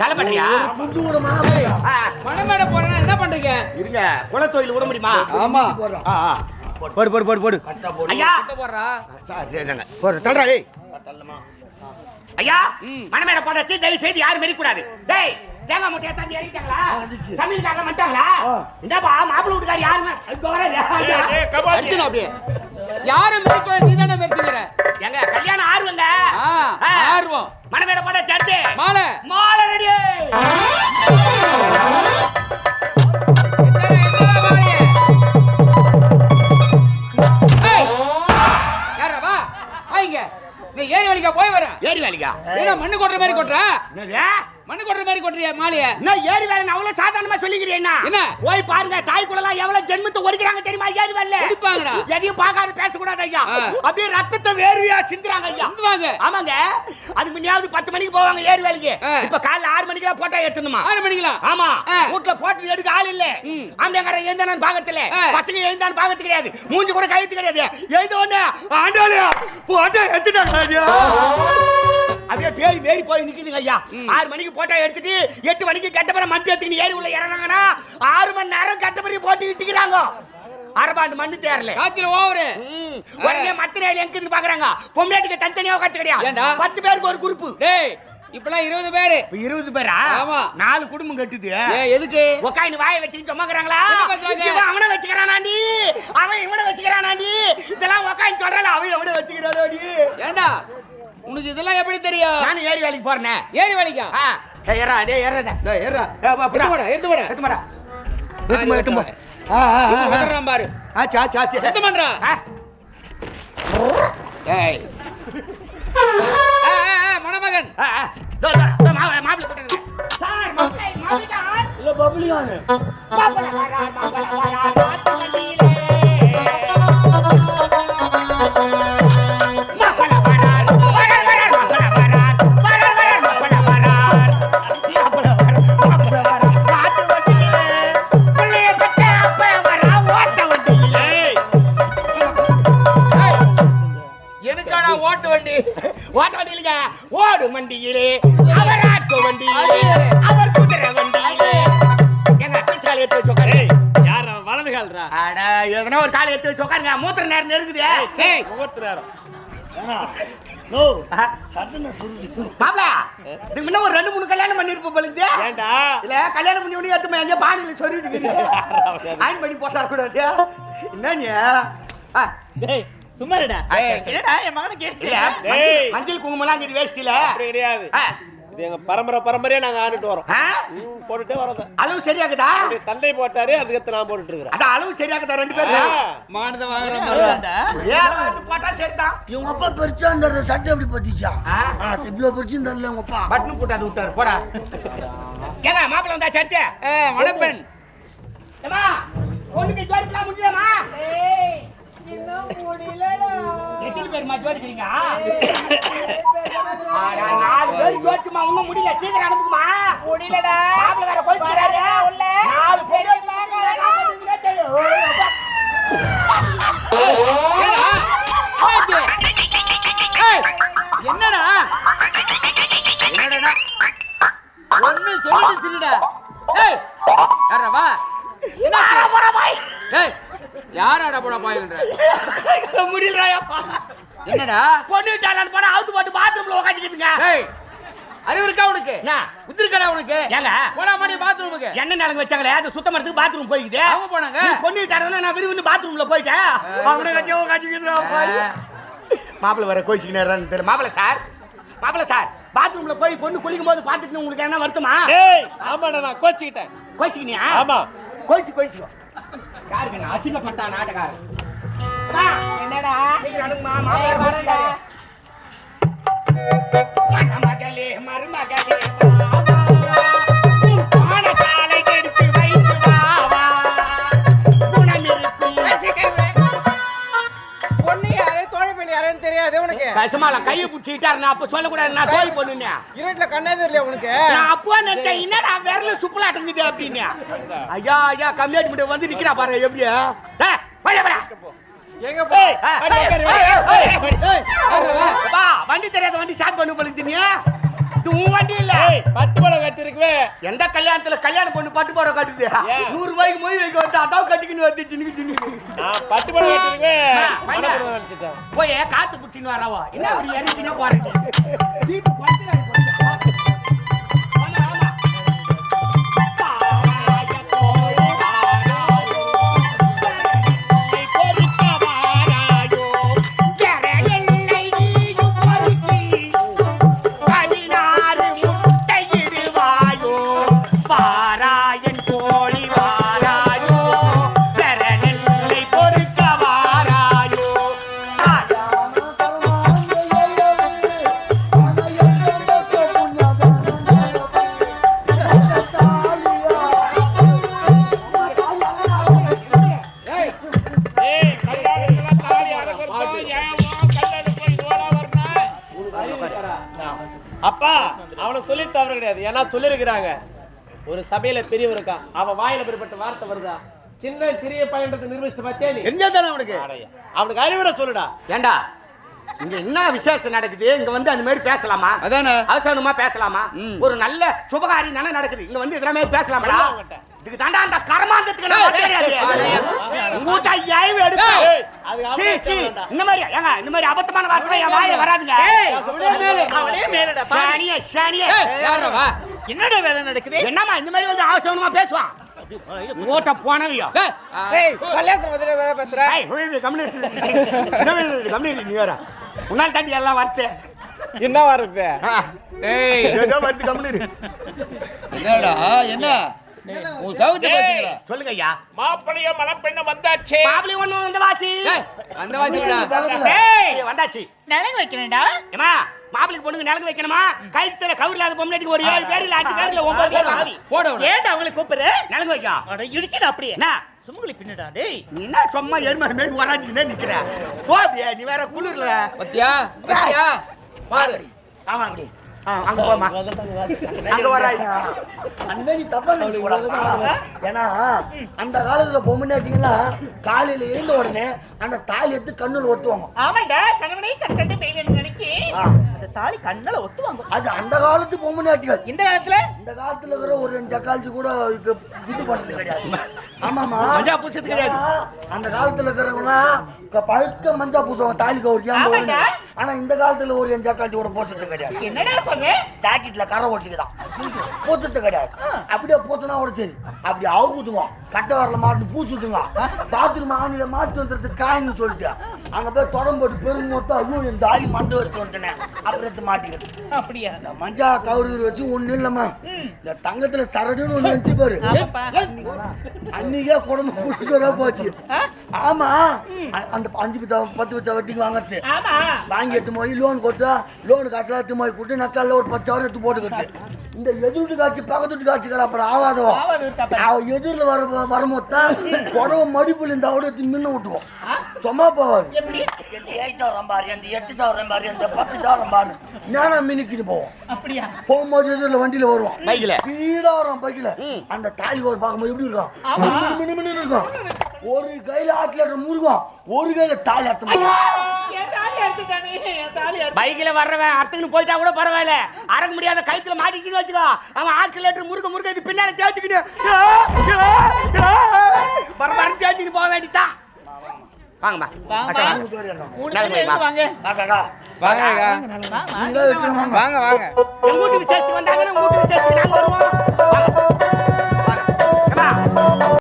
தலைப்பட்டியா போறேன்னா என்ன பண்றீங்க? இருங்க குலத்தொழில் விட முடியுமா? ஆமா. போடு போடு போடு போடு. ஐயா! கிட்ட போடுறா? போடு தள்ளுறா ஐயா! தயவு செய்து யாரும் மெரிக்க கூடாது டேய் தேங்காய் முட்டையை தாண்டி இறங்கிட்டாங்களா சமையல்காரங்க வந்துட்டாங்களா? இந்தாப்பா மாப்பிள்ளை வீட்டுக்கார வர அடிச்சுனா அப்படியே. யாரும் மிதிக்க நீ தானே மிதிச்சுக்கிற எங்க கல்யாணம் ஆர்வங்க. ஆர்வம். மணமேட போட்டாச்சு அடுத்து. மாதிரி கொட்டுறிய மாலைய? என்ன ஏரி வேலை அவ்வளவு சாதாரணமா சொல்லிக்கிறேன் என்ன? போய் பாருங்க தாய்க்குள்ளலாம் எவ்வளவு ஜென்மத்தை ஒடிக்கிறாங்க தெரியுமா? ஏரி வேலை ஒடிப்பாங்கடா. எதையும் பார்க்காத பேசக்கூடாது ஐயா. அப்படியே ரத்தத்தை வேர்வையா சிந்துறாங்க ஐயா. வந்துவாங்க ஆமாங்க. அதுக்கு முன்னாவது பத்து மணிக்கு போவாங்க ஏரி வேலைக்கு. இப்ப காலைல ஆறு மணிக்கு போட்டா எட்டணுமா? ஆறு மணிக்கலாம் ஆமா. வீட்டுல போட்டு எடுக்க ஆள் இல்ல. ம். ஆம்பளைக்கார எழுந்தானு பாக்கத்துல. பசங்க எழுந்தானு பாக்கத்து கிடையாது. மூஞ்சி கூட கழுத்து கிடையாது. எழுந்த உடனே ஆண்டாளு போட்டா எடுத்துட்டாங்க அப்படியே பேய் மேரி போய் நிக்குதுங்க ஐயா. ஆறு மணிக்கு போட்டா எடுத்துட்டு எட்டு மணிக்கு கெட்டப்பற மண்டி எடுத்துக்கிட்டு ஏரி உள்ள இறங்குறாங்கன்னா ஆறு மணி நேரம் கெட்டப்பறி போட்டு இட்டுக்கிறாங்க. அரபாண்டு மண்ணு தேரல காத்துல ஓவரு. உடனே மத்திர எங்க இருக்குன்னு பாக்குறாங்க. பொம்மையாட்டுக்கு தனித்தனியா உட்காந்து கிடையாது? பத்து பேருக்கு ஒரு குரூப் டேய் இப்பெல்லாம் இருபது பேரு. இருபது பேரா? ஆமா. நாலு குடும்பம் கட்டுது. எதுக்கு? உக்காந்து வாயை வச்சுக்கிட்டு சுமக்குறாங்களா அவனை வச்சுக்கிறானாண்டி அவன் இவனை வச்சுக்கிறானாண்டி இதெல்லாம் உக்காந்து சொல்றல அவன் எவனை வச்சுக்கிறானாடி ஏண்டா? உனக்கு இதெல்லாம் எப்படி தெரியும் நானும் ஏரி வேலைக்கு போறேனே ஏறி வலிக்கா ஆ ஏறா டேய் ஏறாத டேய், ஏறுடா. எடுத்து போடா எடுத்து போடா எட்டு மாடா எட்டுமா, எட்டுமா. ஆ, ஆ, ஆ, ஆ. உதறான் பாரு ஆச்சு ஆச்சு ஆச்சு சுத்தம் பண்றா ஆ. ஏய் ஆ, ஆ, ஆ, மணமகன் ஆ, ஆ. சார். இல்ல, பப்ளிகானு. வண்டியிலே. அவர் ஆட்டு வண்டியிலே. அவர் குதிரை வண்டியிலே. எங்க அட்ரஸ் கால் எடுத்து வச்சு உட்காரு. யாரா வலது கால்ரா? அட எதனா ஒரு கால் எடுத்து வச்சு உட்காருங்க. மூத்திர நேரம் நெருக்குது சரி ஒவ்வொருத்தர் நேரம். நோ, சட்டுன்னு சுருட்டு. மாப்ள இதுக்கு முன்ன ஒரு ரெண்டு மூணு கல்யாணம் பண்ணிருப்போம் பொழுது ஏண்டா இல்ல கல்யாணம் பண்ணி உடனே எடுத்து எங்க பானையில சொல்லிட்டு இருக்கீங்க பண்ணி போட்டா கூடாது என்ன நீ ஆ, டேய் சும்மா இருடா. என்னடா என் மகனை கேட்டு மஞ்சள் குங்குமம்லாம் இது வேஸ்டில அப்படி கிடையாது. ஆ, இது எங்க பரம்பரை பரம்பரையா நாங்க ஆண்டுட்டு வரோம். போட்டுட்டே வரோம் அளவு சரியாகுதா? என்னுடைய தந்தை போட்டாரு அதுக்கடுத்து நான் போட்டுட்டு இருக்கிறேன் அதான் அளவு சரியாகுதா ரெண்டு பேரும் மானத வாங்குற மாதிரி. போட்டா சரிதான்? இவங்க அப்பா பெருசா இந்த சட்டை எப்படி பத்திச்சா? இவ்வளவு பெருசு தரல உங்க அப்பா. பட்டன் போட்டு அது விட்டாரு போடா. ஏங்க மாப்பிள்ள வந்தா சரித்தே? மணப்பெண் ஏமா பொண்ணுக்கு ஜோடிக்கலாம் முடியலமா எத்தனை பேருமா ஜோடிக்கிறீங்க? ஆடா, நாலு பேர் ஜோடிச்சுமா முடியல. சீக்கிரம் அனுப்புமா முடியலடா. மாப்பிள்ள வேற போயிச்சுக்கிறாரு நாலு பேர் என்னடா? என்னடா? ஒண்ணு சொல்லிட்டு சிரிடா ஏய் யாரா வா. ஏய் யாராடா போடா பாய்ன்ற முடியலப்பா என்னடா? பொண்ணு விட்டாலான்னு போனா அவுத்து போட்டு பாத்ரூம்ல உட்காந்துக்கிதுங்க ஏய் அறிவு இருக்கா உனக்கு? உத்திருக்கடா உனக்கு? ஏங்க? போடா மாடி பாத்ரூமுக்கு என்ன நிலங்க வச்சாங்களே? அது சுத்தம் பண்ணதுக்கு பாத்ரூம் போய்க்குது. அவங்க போனாங்க. நீ பொண்ணு விட்டாருன்னா நான் விரும்பி பாத்ரூம்ல போயிட்டேன். அவனை கட்டியோ காட்சிக்கிறா மாப்பிள்ள வர கோச்சிக்கினாரான்னு தெரியல. மாப்பிள்ள சார். மாப்பிள்ள சார் பாத்ரூம்ல போய் பொண்ணு குளிக்கும் போது பார்த்துட்டு உங்களுக்கு என்ன வருத்தமா? ஏய் ஆமாடா நான் கோச்சிக்கிட்டேன். கோச்சிக்கினியா? ஆமா. கோச்சி கோச்சிக்கோ யாருக்கு நான் அசிங்கப்பட்டா நாட்டக்காரன் என்னடா? சீக்கிரம் அனுப்புமா மாப்பிள்ள கசமால கையை பிடிச்சிட்டாரு நான் அப்ப நான் கண்ணே தெரியல உனக்கு நான் அப்போ நினைச்சேன் என்னடா விரல சுப்புலாட்டுங்குது அப்படின்னு ஐயா ஐயா கம்மியாட்டி மட்டும் வந்து நிக்கிறா பாரு எப்படியா ஏய், போடா, போடா. எங்க போய் ஏய், ஏய், வண்டி தெரியாத வண்டி ஸ்டார்ட் பண்ணு போல தெரியா இது உன் வண்டி பட்டு படம் கட்டிருக்குவே. எந்த கல்யாணத்துல கல்யாணம் பொண்ணு பட்டு போட கட்டுது? நூறு ரூபாய்க்கு மொய் வைக்க வந்து அதான் கட்டிக்கின்னு வந்து சின்னுக்கு நான் பட்டு படம் கட்டிருக்குவே. போய் காத்து பிடிச்சின்னு வரவா என்ன அப்படி இறங்கினா போறீங்க? வீட்டு படுத்துறாரு அப்பா அவனை சொல்லி தவறு கிடையாது. ஏன்னா சொல்லிருக்கிறாங்க ஒரு சபையில பெரியவர் இருக்கான் அவன் வாயில பெறப்பட்ட வார்த்தை வருதா? சின்ன சிறிய பையன்றது நிர்வகிச்சு பார்த்தியா நீ? தெரிஞ்சாதானே அவனுக்கு. அவனுக்கு அறிவுரை சொல்லுடா. ஏண்டா? இங்க என்ன விசேஷம் நடக்குது? இங்க வந்து அந்த மாதிரி பேசலாமா? அதானே. அவசரமா பேசலாமா? ஒரு நல்ல சுபகாரியம் தானே நடக்குது. இங்க வந்து இதெல்லாம் பேசலாமாடா. இதுக்கு தாண்டா அந்த கர்மாந்தத்துக்கு நான் தெரியாது உங்க வீட்டை ஏய்வு எடுப்பு ஏய், அது சீ, சீ. இந்த மாதிரி ஏங்க இந்த மாதிரி அபத்தமான வார்த்தை என் வாயில வராதுங்க சாணிய சாணிய? என்னடா வேலை நடக்குது என்னம்மா இந்த மாதிரி வந்து அவசரமா பேசுவான் ஓட்ட போனவையோ ஏய், கல்யாணத்துல வந்து வேற பேசுற ஏய், நீ உன்னால் தாண்டி எல்லாம் வரத்து என்ன வருது ஏய் ஏதோ வருது கம்முனு இரு. என்னடா என்ன உன் சவுத்து பாத்தீங்களா சொல்லுங்க ஐயா மாப்பிளைய மணப்பெண்ணு வந்தாச்சே. மாப்பிளி ஒண்ணு வந்து வாசி வாசிடா ஏய், வந்தாச்சு. நலங்கு வைக்கிறேன்டா ஏமா மாப்பிளைக்கு பொண்ணுக்கு நிலங்கு வைக்கணுமா? கைத்துல கவுர் இல்லாத பொம்மைக்கு ஒரு ஏழு பேர் இல்ல அஞ்சு பேர் இல்ல ஒன்பது பேர் ஆவி. போட. ஏன்டா அவங்களை கூப்பிடுற? நிலங்கு வைக்கும் அட இடிச்சுடா அப்படியே. என்ன? சுமங்கலி பின்னடா டேய். நீ என்ன சும்மா எருமை மேல் வராஞ்சுக்கிட்டே நிக்கிற? போ நீ வேற குளிர்ல. பாத்தியா? பாத்தியா? பாரு. ஆமா அப்படி ஆ, அங்க போமா அங்க அந்த மாதிரி தப்பா ஏன்னா அந்த காலத்துல பொம்மைனாட்டிங்களா காலையில எழுந்த உடனே அந்த தாலி எடுத்து கண்ணுல ஒட்டுவாங்க. ஆமாண்டா கணவனை கண் கண்டு தெய்வம் நினைச்சு. அந்த தாலி கண்ணால ஒட்டுவாங்க. அது அந்த காலத்து பொம்மைனாட்டிகள் இந்த காலத்துல? இந்த காலத்துல இருக்கிற ஒரு ரெண்டு ஜக்காலத்து கூட இது இது பண்றது கிடையாது. ஆமாமா மஞ்சா பூசது கிடையாது. அந்த காலத்துல இருக்கிறவங்க பழுக்க மஞ்சா பூசுவாங்க தாலி கவுரி ஆமாண்டா. ஆனா இந்த காலத்துல ஒரு என் கூட போசுறது கிடையாது. என்னடா சொன்ன? ஜாக்கெட்ல கரை ஓட்டிக்குதான் பூச்சத்து கிடையாது. அப்படியே பூச்சனா கூட சரி அப்படி அவுக்குதுங்க கட்டை வரல மாட்டு பூச்சுதுங்க பாத்ரூம் ஆணில மாட்டு வந்துறது காயின்னு சொல்லிட்டு. அங்க போய் தொடம் போட்டு பெரும் மொத்தம் ஐயோ என் தாலி மந்த வச்சுட்டு வந்துட்டேன். அப்படி எடுத்து மாட்டிக்கிது அப்படியா? இந்த மஞ்சா கவுரு வச்சு ஒண்ணு இல்லம்மா. இந்த தங்கத்துல சரடுன்னு ஒண்ணு வச்சு பாரு. அன்னைக்கே குடும்பம் புடிச்சுக்கிறா போச்சு. ஆமா. அந்த அஞ்சு பத்தா பத்து பச்சா வட்டிக்கு வாங்குறது. வாங்கி எடுத்து போய் லோன் கொடுத்தா லோனு காசுலாம் எடுத்து போய் கொடுத்து நக்கால ஒரு பத்து எடுத்து போட்டுக்கிட்டு. இந்த எதிர்ட்டு காட்சி பக்கத்து காட்சிக்கிற அப்புறம் இருக்காப்பா. அவன் எதிரில் வர வரும்போது தான் புடவை மடிப்புல இந்த அவட மின்ன விட்டுவோம் சும்மா போவாது. எப்படி? இந்த ஏழு சவரம் பாரு இந்த எட்டு சவரம் பாரு இந்த பத்து சவரம் பாரு. நேரம் மினிக்கிட்டு போவோம். அப்படியா? போகும்போது எதிரில் வண்டியில வருவோம். பைக்ல ஸ்பீடா வரும் பைக்கில். அந்த தாலி ஒரு பார்க்கும்போது எப்படி இருக்கும்? மினு மினு இருக்கும். ஒரு கையில ஆத்துல முருகம் ஒரு கையில தாலி அர்த்தம் பைக்ல வர்றவன் அர்த்தத்துக்கு போயிட்டா கூட பரவாயில்ல. அறக்க முடியாத கழுத்துல மாட்டிச்சுன்னு வச்சுக்கோ. அவன் ஆக்சிலேட்டர் முருக முருக இது பின்னால தேய்ச்சிக்கிட்டு பர தேய்ச்சிட்டு போக வேண்டிதான் வாங்கம்மா. வாங்க. வாங்க. வாங்க. வாங்க எங்க வீட்டு விசேஷத்துக்கு வந்தாங்கன்னா உங்க வீட்டு விசேஷத்துக்கு நாங்க வருவோம். வாங்க. வாங்க.